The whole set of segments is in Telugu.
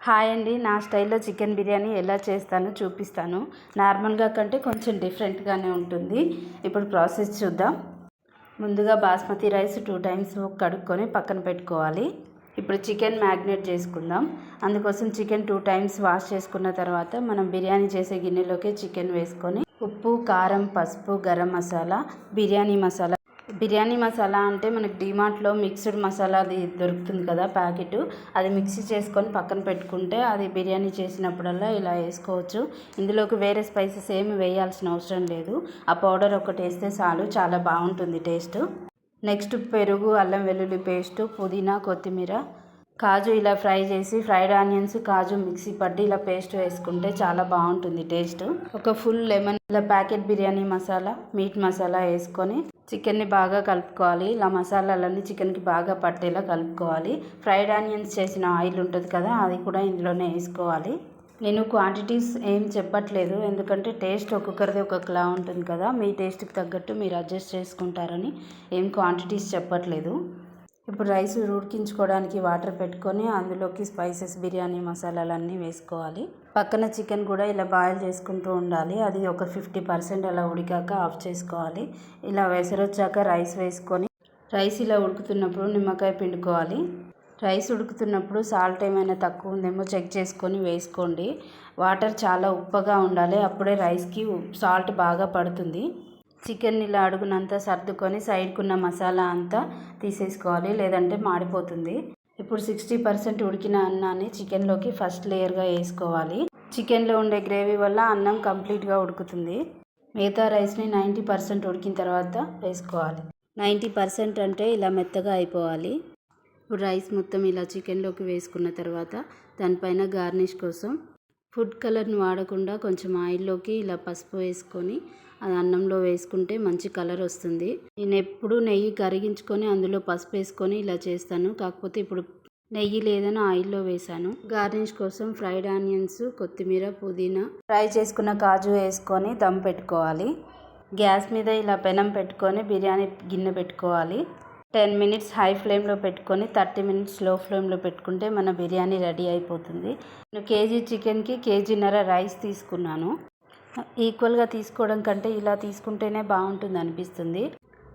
హాయ్ అండి. నా స్టైల్లో చికెన్ బిర్యానీ ఎలా చేస్తానో చూపిస్తాను. నార్మల్గా కంటే కొంచెం డిఫరెంట్గానే ఉంటుంది. ఇప్పుడు ప్రాసెస్ చూద్దాం. ముందుగా బాస్మతి రైస్ టూ టైమ్స్ కడుక్కొని పక్కన పెట్టుకోవాలి. ఇప్పుడు చికెన్ మ్యాగ్నేట్ చేసుకుందాం. అందుకోసం చికెన్ టూ టైమ్స్ వాష్ చేసుకున్న తర్వాత మనం బిర్యానీ చేసే గిన్నెలోకి చికెన్ వేసుకొని ఉప్పు కారం పసుపు గరం మసాలా బిర్యానీ మసాలా బిర్యానీ మసాలా అంటే మనకి డిమార్ట్లో మిక్స్డ్ మసాలా అది దొరుకుతుంది కదా ప్యాకెట్. అది మిక్సీ చేసుకొని పక్కన పెట్టుకుంటే అది బిర్యానీ చేసినప్పుడల్లా ఇలా వేసుకోవచ్చు. ఇందులోకి వేరే స్పైసెస్ ఏమి వేయాల్సిన అవసరం లేదు. ఆ పౌడర్ ఒకటి వేస్తే చాలు చాలా బాగుంటుంది టేస్ట్. నెక్స్ట్ పెరుగు అల్లం వెల్లుల్లి పేస్ట్ పుదీనా కొత్తిమీర కాజు ఇలా ఫ్రై చేసి ఫ్రైడ్ ఆనియన్స్ కాజు మిక్సీ పట్టి ఇలా పేస్ట్ వేసుకుంటే చాలా బాగుంటుంది టేస్ట్. ఒక ఫుల్ లెమన్ ఇలా ప్యాకెట్ బిర్యానీ మసాలా మీట్ మసాలా వేసుకొని చికెన్ని బాగా కలుపుకోవాలి. ఇలా మసాలాలన్నీ చికెన్కి బాగా పట్టేలా కలుపుకోవాలి. ఫ్రైడ్ ఆనియన్స్ చేసిన ఆయిల్ ఉంటుంది కదా అది కూడా ఇందులోనే వేసుకోవాలి. నేను క్వాంటిటీస్ ఏం చెప్పట్లేదు ఎందుకంటే టేస్ట్ ఒక్కొక్కరిది ఒక్కొక్కలా ఉంటుంది కదా మీ టేస్ట్కి తగ్గట్టు మీరు అడ్జస్ట్ చేసుకుంటారని ఏం క్వాంటిటీస్ చెప్పట్లేదు. ఇప్పుడు రైస్ ఉడికించుకోవడానికి వాటర్ పెట్టుకొని అందులోకి స్పైసెస్ బిర్యానీ మసాలాలన్నీ వేసుకోవాలి. పక్కన చికెన్ కూడా ఇలా బాయిల్ చేసుకుంటూ ఉండాలి. అది ఒక ఫిఫ్టీ పర్సెంట్ అలా ఉడికాక ఆఫ్ చేసుకోవాలి. ఇలా వెసరొచ్చాక రైస్ వేసుకొని రైస్ ఇలా ఉడుకుతున్నప్పుడు నిమ్మకాయ పిండుకోవాలి. రైస్ ఉడుకుతున్నప్పుడు సాల్ట్ ఏమైనా తక్కువ ఉందేమో చెక్ చేసుకొని వేసుకోండి. వాటర్ చాలా ఉప్పగా ఉండాలి. అప్పుడే రైస్కి సాల్ట్ బాగా పడుతుంది. చికెన్ ఇలా అడుగునంతా సర్దుకొని సైడ్కున్న మసాలా అంతా తీసేసుకోవాలి లేదంటే మాడిపోతుంది. ఇప్పుడు సిక్స్టీ పర్సెంట్ ఉడికిన అన్నాన్ని చికెన్లోకి ఫస్ట్ లేయర్గా వేసుకోవాలి. చికెన్లో ఉండే గ్రేవీ వల్ల అన్నం కంప్లీట్గా ఉడుకుతుంది. మిగతా రైస్ని నైంటీ పర్సెంట్ ఉడికిన తర్వాత వేసుకోవాలి. నైంటీ పర్సెంట్ అంటే ఇలా మెత్తగా అయిపోవాలి. ఇప్పుడు రైస్ మొత్తం ఇలా చికెన్లోకి వేసుకున్న తర్వాత దానిపైన గార్నిష్ కోసం ఫుడ్ కలర్ని వాడకుండా కొంచెం ఆయిల్లోకి ఇలా పసుపు వేసుకొని అది అన్నంలో వేసుకుంటే మంచి కలర్ వస్తుంది. నేను ఎప్పుడు నెయ్యి కరిగించుకొని అందులో పసుపు వేసుకొని ఇలా చేస్తాను. కాకపోతే ఇప్పుడు నెయ్యి లేదని ఆయిల్లో వేసాను గార్నిష్ కోసం ఫ్రైడ్ ఆనియన్స్ కొత్తిమీర పుదీనా ఫ్రై చేసుకున్న కాజు వేసుకొని దమ్ పెట్టుకోవాలి. గ్యాస్ మీద ఇలా పెనం పెట్టుకొని బిర్యానీ గిన్నె పెట్టుకోవాలి. టెన్ మినిట్స్ హై ఫ్లేమ్లో పెట్టుకొని థర్టీ మినిట్స్లో ఫ్లేమ్లో పెట్టుకుంటే మన బిర్యానీ రెడీ అయిపోతుంది. నేను కేజీ చికెన్కి కేజీన్నర రైస్ తీసుకున్నాను. ఈక్వల్గా తీసుకోవడం కంటే ఇలా తీసుకుంటేనే బాగుంటుంది అనిపిస్తుంది.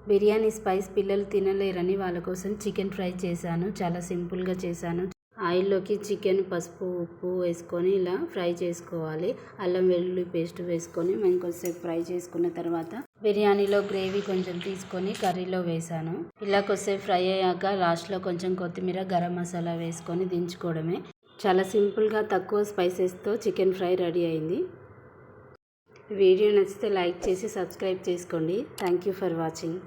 బిర్యానీ స్పైస్ పిల్లలు తినలేరని వాళ్ళ కోసం చికెన్ ఫ్రై చేశాను. చాలా సింపుల్గా చేశాను. ఆయిల్లోకి చికెన్ పసుపు ఉప్పు వేసుకొని ఇలా ఫ్రై చేసుకోవాలి. అల్లం వెల్లుల్లి పేస్ట్ వేసుకొని మేము కొద్దిసేపు ఫ్రై చేసుకున్న తర్వాత బిర్యానీలో గ్రేవీ కొంచెం తీసుకొని కర్రీలో వేసాను ఇలా కొద్దిసేపు ఫ్రై అయ్యాక లాస్ట్లో కొంచెం కొత్తిమీర గరం మసాలా వేసుకొని దించుకోవడమే. చాలా సింపుల్గా తక్కువ స్పైసెస్తో చికెన్ ఫ్రై రెడీ అయింది. వీడియో నచ్చితే లైక్ చేసి సబ్స్క్రైబ్ చేసుకోండి. Thank you for watching